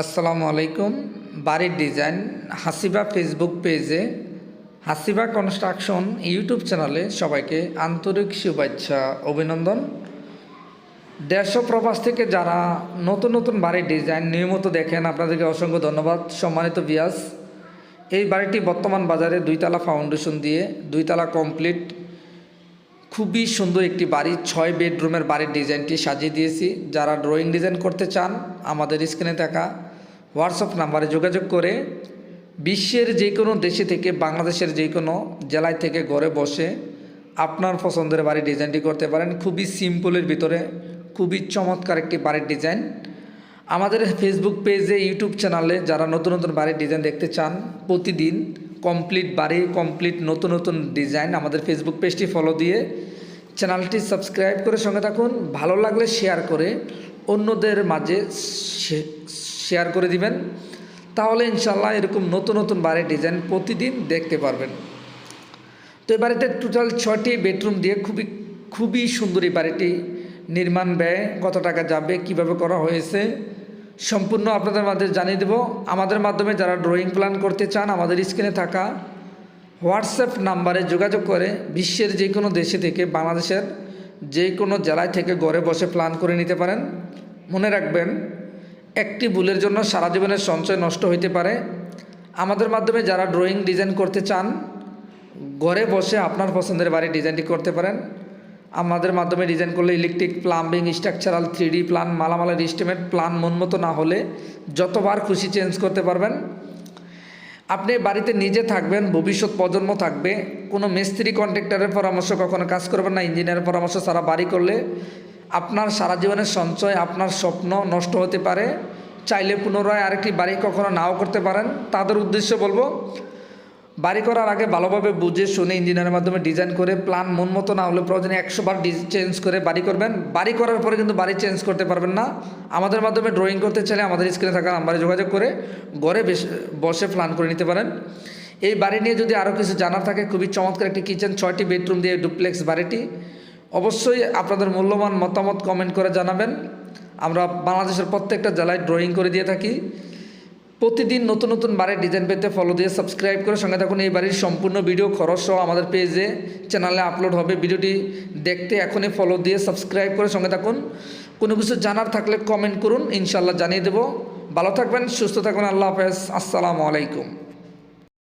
আসসালামু আলাইকুম। বাড়ির ডিজাইন, হাসিবা ফেসবুক পেজে হাসিবা কনস্ট্রাকশন ইউটিউব চ্যানেলে সবাইকে আন্তরিক শুভেচ্ছা, অভিনন্দন। দেড়শো প্রবাস থেকে যারা নতুন নতুন বাড়ির ডিজাইন নিয়মিত দেখেন, আপনাদেরকে অসংখ্য ধন্যবাদ। সম্মানিত বিয়াস এই বাড়িটি বর্তমান বাজারে দুইতলা ফাউন্ডেশন দিয়ে দুইতলা কমপ্লিট খুবই সুন্দর একটি বাড়ি, ছয় বেডরুমের বাড়ির ডিজাইনটি সাজিয়ে দিয়েছি। যারা ড্রয়িং ডিজাইন করতে চান, আমাদের স্ক্রিনে থাকা হোয়াটসঅ্যাপ নাম্বারে যোগাযোগ করে বিশ্বের যে কোনো দেশে থেকে, বাংলাদেশের যে কোনো জেলায় থেকে ঘরে বসে আপনার পছন্দের বাড়ির ডিজাইনটি করতে পারেন। খুবই সিম্পলের ভিতরে, খুবই চমৎকার একটি বাড়ির ডিজাইন আমাদের ফেসবুক পেজে ইউটিউব চ্যানেলে যারা নতুন নতুন বাড়ির ডিজাইন দেখতে চান, প্রতিদিন কমপ্লিট বাড়ি কমপ্লিট নতুন নতুন ডিজাইন আমাদের ফেসবুক পেজটি ফলো দিয়ে চ্যানেলটি সাবস্ক্রাইব করে সঙ্গে থাকুন। ভালো লাগলে শেয়ার করে, অন্যদের মাঝে শেয়ার করে দিবেন। তাহলে ইনশাল্লাহ এরকম নতুন নতুন বাড়ির ডিজাইন প্রতিদিন দেখতে পারবেন। তো এই বাড়িতে টোটাল ছটি বেডরুম দিয়ে খুবই খুবই সুন্দর বাড়িটি। নির্মাণ ব্যয় কত টাকা যাবে, কীভাবে করা হয়েছে সম্পূর্ণ আপনাদের মাঝে জানিয়ে দেব। আমাদের মাধ্যমে যারা ড্রয়িং প্ল্যান করতে চান, আমাদের স্ক্রিনে থাকা হোয়াটসঅ্যাপ নাম্বারে যোগাযোগ করে বিশ্বের যে কোনো দেশে থেকে, বাংলাদেশের যে কোনো জেলায় থেকে ঘরে বসে প্ল্যান করে নিতে পারেন। মনে রাখবেন, একটি ভুলের জন্য সারা জীবনের সঞ্চয় নষ্ট হইতে পারে। আমাদের মাধ্যমে যারা ড্রয়িং ডিজাইন করতে চান, ঘরে বসে আপনার পছন্দের বাড়ি ডিজাইনটি করতে পারেন। আমাদের মাধ্যমে ডিজাইন করলে electric plumbing structural three D plan মালামালের estimate plan মন মতো না হলে যতবার খুশি চেঞ্জ করতে পারবেন। আপনি বাড়িতে নিজে থাকবেন, ভবিষ্যৎ প্রজন্ম থাকবে, কোনো মিস্ত্রি কন্ট্রাক্টরের পরামর্শ কখনো কাজ করবেন না ইঞ্জিনিয়ারের পরামর্শ সারা বাড়ি করলে আপনার সারা জীবনের সঞ্চয়, আপনার স্বপ্ন নষ্ট হতে পারে। চাইলে পুনরায় আরেকটি বাড়ি কখনো নাও করতে পারেন। তাদের উদ্দেশ্য বলব বাড়ি করার আগে ভালোভাবে বুঝে শুনে ইঞ্জিনিয়ারের মাধ্যমে ডিজাইন করে প্ল্যান মন মতো না হলে প্রয়োজনে একশো বার চেঞ্জ করে বাড়ি করবেন। বাড়ি করার পরে কিন্তু বাড়ি চেঞ্জ করতে পারবেন না। আমাদের মাধ্যমে ড্রয়িং করতে চাইলে আমাদের স্ক্রিনে থাকা নাম্বারে যোগাযোগ করে ঘরে বসে প্ল্যান করে নিতে পারেন। এই বাড়ি নিয়ে যদি আরও কিছু জানার থাকে, খুবই চমৎকার একটি কিচেন ছয়টি বেডরুম দিয়ে ডুপ্লেক্স বাড়িটি। অবশ্যই আপনাদের মূল্যবান মতামত কমেন্ট করে জানাবেন। আমরা বাংলাদেশের প্রত্যেকটা জেলায় ড্রয়িং করে দিয়ে থাকি। প্রতিদিন নতুন নতুন বাড়ির ডিজাইন পেতে ফলো দিয়ে সাবস্ক্রাইব করে সঙ্গে থাকুন। এই বাড়ির সম্পূর্ণ ভিডিও খরচ সহ আমাদের পেজে চ্যানেলে আপলোড হবে। ভিডিওটি দেখতে এখনই ফলো দিয়ে সাবস্ক্রাইব করে সঙ্গে থাকুন। কোনো কিছু জানার থাকলে কমেন্ট করুন। ইনশাল্লাহ জানিয়ে দেবো। ভালো থাকবেন, সুস্থ থাকবেন। আল্লাহ হাফেজ। আসসালামু আলাইকুম।